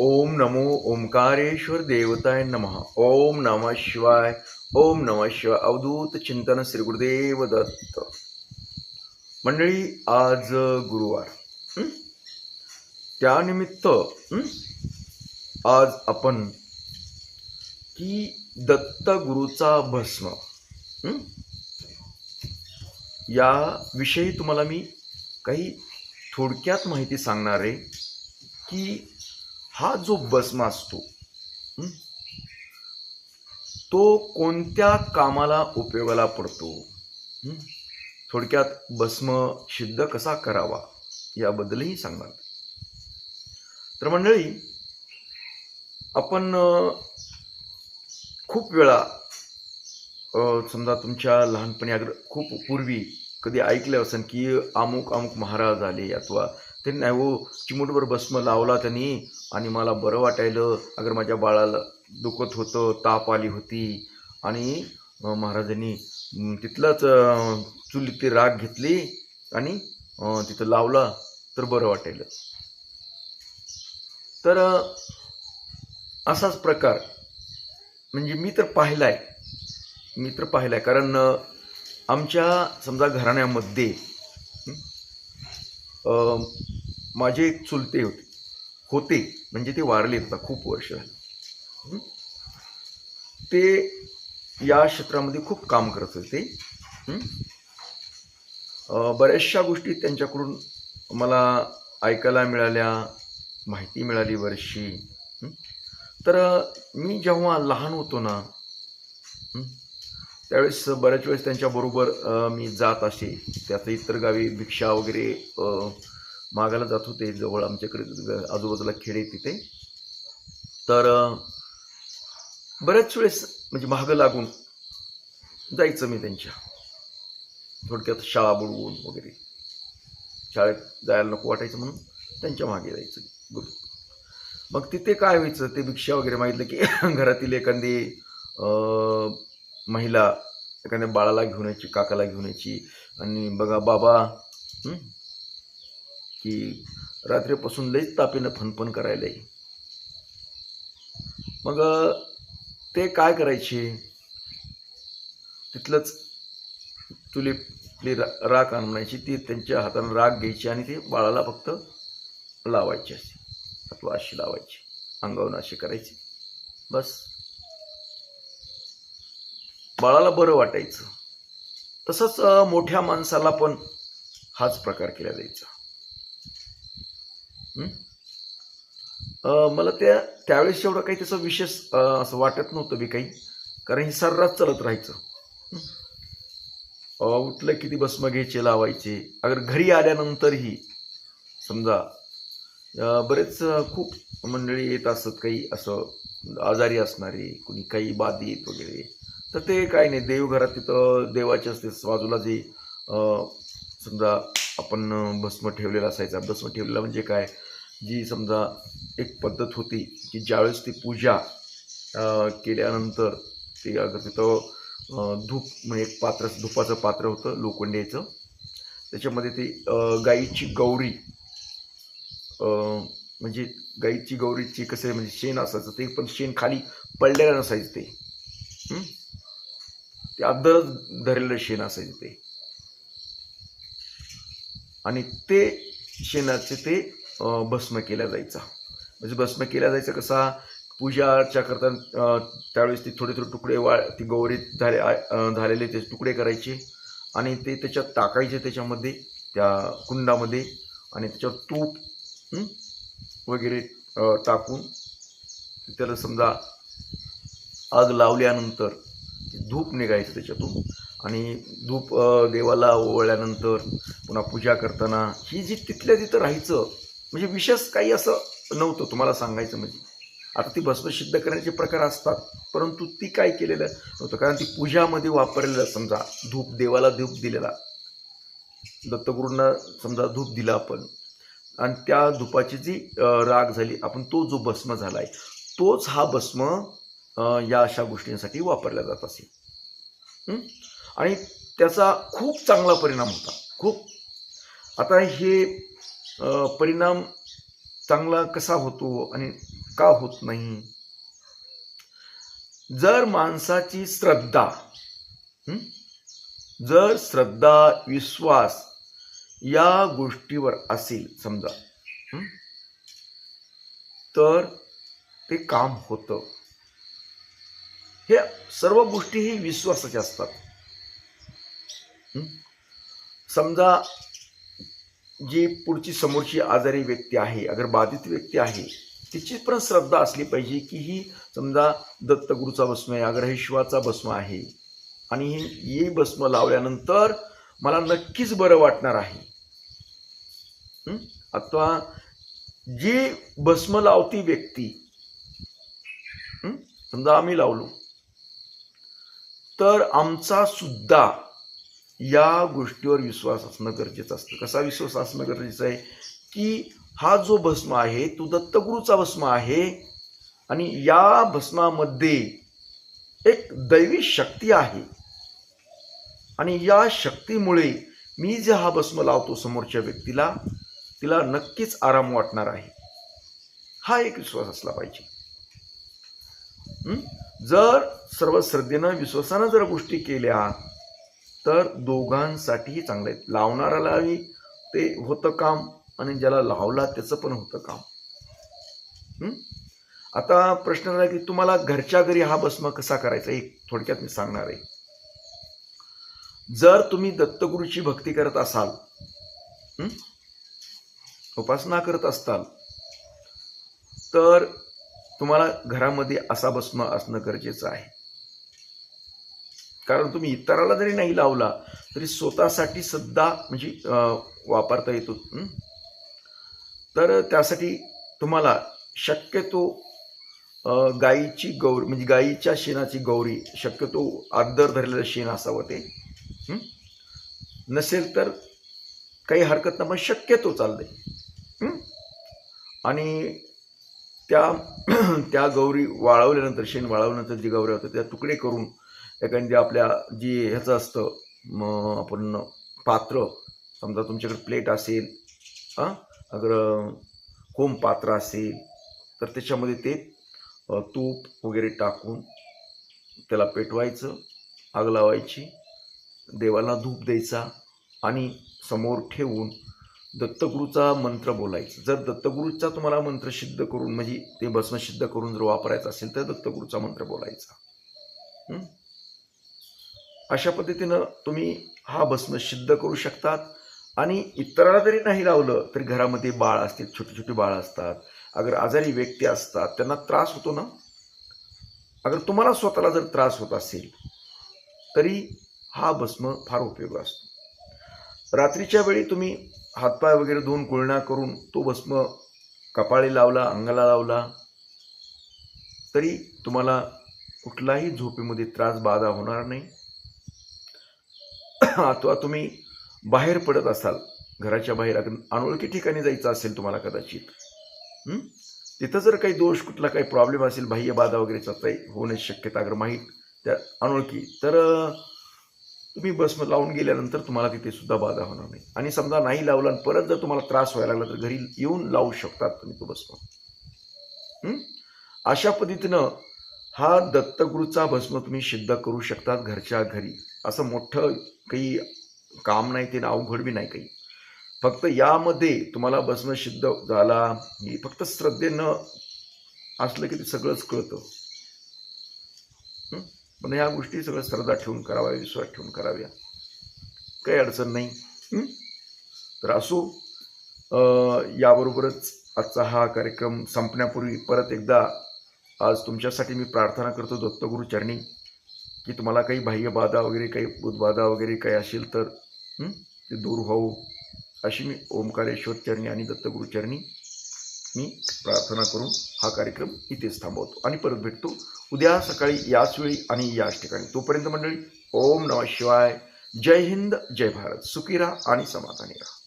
ओम नमो ओंकारेश्वर देवताय नमः. ओम नमः शिवाय ओम नमः शिवाय. अवधूत चिंतन श्री गुरुदेव दत्त. मंडळी आज गुरुवार. त्यानिमित्त आज आपण की दत्त गुरुचा भस्म. या विषयी तुम्हाला मी काही थोडक्यात माहिती सांगणार आहे की हा जो भस्म असतो तो कोणत्या कामाला उपयोगाला पडतो? थोडक्यात भस्म सिद्ध कसा करावा याबद्दलही सांगणार. तर मंडळी आपण खूप वेळा समजा तुमच्या लहानपणी अगर खूप पूर्वी कधी ऐकलं असेल की अमुक अमुक महाराज आले अथवा त्यांनी नाही हो चिमूटभर भस्म लावला त्यांनी आणि मला बरं वाटायलं. अगर माझ्या बाळाला दुखत होतं ताप आली होती. आणि महाराजांनी तिथलाच चुलीत ती राग घेतली आणि तिथं लावला तर बरं वाटायलं. तर असाच प्रकार. म्हणजे मी तर पाहिलाय. मी तर पाहिलाय. कारण आमच्या समजा घराण्यामध्ये माझे एक चुलते होते. होते. म्हणजे ते वारले आता खूप वर्ष झाले. ते या क्षेत्रामध्ये खूप काम करत होते. बऱ्याचशा गोष्टी त्यांच्याकडून मला ऐकायला मिळाल्या माहिती मिळाली बरीचशी. तर मी जेव्हा लहान होतो ना त्यावेळेस बऱ्याच वेळेस त्यांच्याबरोबर मी जात असे. त्यात इतर गावी भिक्षा वगैरे मागायला जात होते जवळ आमच्याकडे आजूबाजूला खेडे तिथे. तर बऱ्याच वेळेस म्हणजे मागं लागून जायचं मी त्यांच्या. थोडक्यात शाळा बुडवून वगैरे. शाळेत जायला नको वाटायचं म्हणून त्यांच्या मागे जायचं. गुरु. मग तिथे काय व्हायचं ते भिक्षा वगैरे मागितलं की घरातील एखादी महिला एखाद्या बाळाला घेऊन यायची काकाला घेऊन यायची. आणि बघा बाबा की रात्रीपासून लईच तापीनं फनफन करायला मग ते काय करायचे? तिथलंच चुलीतली रा राख आणायची. ती त्यांच्या हाताने राख घ्यायची आणि ते बाळाला फक्त लावायची अशी. अथवा अशी लावायची. अंगावरून अशी करायची. बस. बाळाला बरं वाटायचं. तसंच मोठ्या माणसाला पण हाच प्रकार केला जायचा. मला त्या त्यावेळेस एवढं काही त्याचं विशेष असं वाटत नव्हतं बी काही. कारण ही सर्रास चालत राहायचं. उठलं किती भस्म घ्यायचे लावायचे. अगर घरी आल्यानंतरही समजा बरेच खूप मंडळी येत असत काही असं आजारी असणारे कुणी काही बाधित वगैरे. तर ते काही नाही देवघरात तिथं देवाचे असते बाजूला जे समजा आपण भस्म ठेवलेला असायचा. भस्म ठेवलेला म्हणजे काय? जी समजा एक पद्धत होती की ज्यावेळेस ती पूजा केल्यानंतर ते अगर तिथं धूप म्हणजे एक पात्र धुपाचं पात्र होतं लोखंडेचं त्याच्यामध्ये ती गाईची गौरी म्हणजे गाईची गौरीची कसं म्हणजे शेण असायचं ते पण शेण खाली पडलेलं नसायचं ते. ते अद्दरच धरलेलं शेण असायचं ते. आणि ते शेणाचे ते भस्म केल्या जायचा. म्हणजे भस्म केल्या जायचा कसा? पूजा अर्चा करताना त्यावेळेस ते थोडे थोडे तुकडे वा ती गौरीत झाले झालेले ते तुकडे करायचे. आणि ते त्याच्यात टाकायचे त्याच्यामध्ये त्या कुंडामध्ये. आणि त्याच्यावर तूप वगैरे टाकून त्याला समजा आग लावल्यानंतर धूप निघायचं त्याच्यातून. आणि धूप देवाला ओवळल्यानंतर पुन्हा पूजा करताना ही जी तिथल्या तिथं राहायचं म्हणजे विशेष काही असं नव्हतं तुम्हाला सांगायचं म्हणजे. आता ती भस्म सिद्ध करण्याचे प्रकार असतात परंतु ती काय केलेलं नव्हतं. कारण ती पूजामध्ये वापरलेलं समजा धूप देवाला धूप दिलेला. दत्तगुरूंना समजा धूप दिला आपण. आणि त्या धुपाची जी राग झाली आपण तो जो भस्म झाला आहे तोच हा भस्म या अशा गोष्टींसाठी वापरला जात असे. आणि त्याचा खूप चांगला परिणाम होता. खूप. आता हे परिणाम चांगला कसा होतो आणि का होत नाही? जर माणसाची श्रद्धा जर श्रद्धा विश्वास या गोष्टीवर असेल समजा तर ते काम होतं. हे सर्व गोष्टी ही विश्वासाच्या असतात. समजा जी पुढची समोरची आजारी व्यक्ती आहे अगर बाधित व्यक्ती आहे तिची पण श्रद्धा असली पाहिजे की ही समजा दत्तगुरूचा भस्म आहे अगर हे शिवाचा भस्म आहे आणि हे ही भस्म लावल्यानंतर मला नक्कीच बरं वाटणार आहे. अथवा जी भस्म लावती व्यक्ती समजा आम्ही लावलो तर आमचा सुद्धा या गोष्टीवर विश्वास असणं गरजेचं असतं. कसा विश्वास असणं गरजेचं आहे? की हा जो भस्म आहे तो दत्तगुरूचा भस्म आहे आणि या भस्मामध्ये एक दैवी शक्ती आहे. आणि या शक्तीमुळे मी जे हा भस्म लावतो समोरच्या व्यक्तीला तिला नक्कीच आराम वाटणार आहे. हा एक विश्वास असला पाहिजे. जर सर्व श्रद्धेनं विश्वासानं जर गोष्टी केल्या तर दोघांसाठीही चांगलं आहे. लावणाऱ्यालाही ते होतं काम आणि ज्याला लावला त्याचं पण होतं काम. आता प्रश्न झाला की तुम्हाला घरच्या घरी हा भस्म कसा करायचा? एक थोडक्यात मी सांगणार आहे. जर तुम्ही दत्तगुरूची भक्ती करत असाल उपासना करत असताल तर तुम्हाला घरामध्ये असा भस्म असणं गरजेचं आहे. कारण तुम्ही इतराला जरी नाही लावला तरी स्वतःसाठी सुद्धा म्हणजे वापरता येतो. तर त्यासाठी तुम्हाला शक्यतो गाईची गौरी म्हणजे गाईच्या शेणाची गौरी शक्यतो आदर धरलेलं शेण असावं ते. नसेल तर काही हरकत नाही पण शक्यतो चाललंय आणि त्या त्या गौरी वाळवल्यानंतर शेण वाळवल्यानंतर जी गौरी होतं त्या तुकडे करून एखादी आपल्या जी ह्याचं असतं मग आपण पात्र समजा तुमच्याकडे प्लेट असेल हां? अगर होम पात्र असेल तर त्याच्यामध्ये ते तूप वगैरे टाकून त्याला पेटवायचं आग लावायची देवाला धूप द्यायचा आणि समोर ठेवून दत्तगुरूचा मंत्र बोलायचा. जर दत्तगुरूचा तुम्हाला मंत्र सिद्ध करून म्हणजे ते भस्म सिद्ध करून जर वापरायचं असेल तर दत्तगुरूचा मंत्र बोलायचा. हं? अशा पद्धतीनं तुम्ही हा भस्म सिद्ध करू शकतात. आणि इतराला जरी नाही लावलं तरी घरामध्ये बाळ असतील छोटी छोटी बाळ असतात. अगर आजारी व्यक्ती असतात त्यांना त्रास होतो ना? अगर तुम्हाला स्वतःला जर त्रास होत असेल तरी हा भस्म फार उपयोग असतो. रात्रीच्या वेळी तुम्ही हातपाय वगैरे धुवून गुळण्या करून तो भस्म कपाळी लावला अंगाला लावला तरी तुम्हाला कुठलाही झोपेमध्ये त्रास बाधा होणार नाही. अथवा तुम्ही बाहेर पडत असाल घराच्या बाहेर अनोळखी ठिकाणी जायचं असेल तुम्हाला कदाचित तिथं जर काही दोष कुठला काही प्रॉब्लेम असेल बाह्य बाधा वगैरेचा काही होण्याची शक्यता अगर माहीत त्या अनोळखी तर तुम्ही बस लावून गेल्यानंतर तुम्हाला तिथे सुद्धा बाधा होणार नाही. आणि समजा नाही लावला आणि परत जर तुम्हाला त्रास व्हायला लागला तर घरी येऊन लावू शकतात तुम्ही तो भस्म अशा पद्धतीनं हा दत्तगुरूचा भस्म तुम्ही सिद्ध करू शकतात घरच्या घरी. असं मोठं काही काम नाही ते अवघड बी नाही काही. फक्त यामध्ये तुम्हाला बसणं सिद्ध झाला हे फक्त श्रद्धेनं असलं की ते सगळंच कळतं. पण ह्या गोष्टी सगळं श्रद्धा ठेवून कराव्या विश्वास ठेवून कराव्या. काही अडचण नाही. तर असो याबरोबरच आजचा हा कार्यक्रम संपण्यापूर्वी परत एकदा आज तुमच्यासाठी मी प्रार्थना करतो दत्तगुरू चरणी की तुम्हाला काही बाह्य बाधा वगैरे काही बुधबाधा वगैरे काही असेल तर ते दूर होऊ अशी मी ओंकारेश्वर चरणी आणि दत्तगुरुचरणी मी प्रार्थना करून हा कार्यक्रम इथेच थांबवतो. आणि परत भेटतो उद्या सकाळी याच वेळी आणि याच ठिकाणी. तोपर्यंत मंडळी ओम नमः शिवाय. जय हिंद जय भारत. सुखी राहा आणि समाधानी राहा.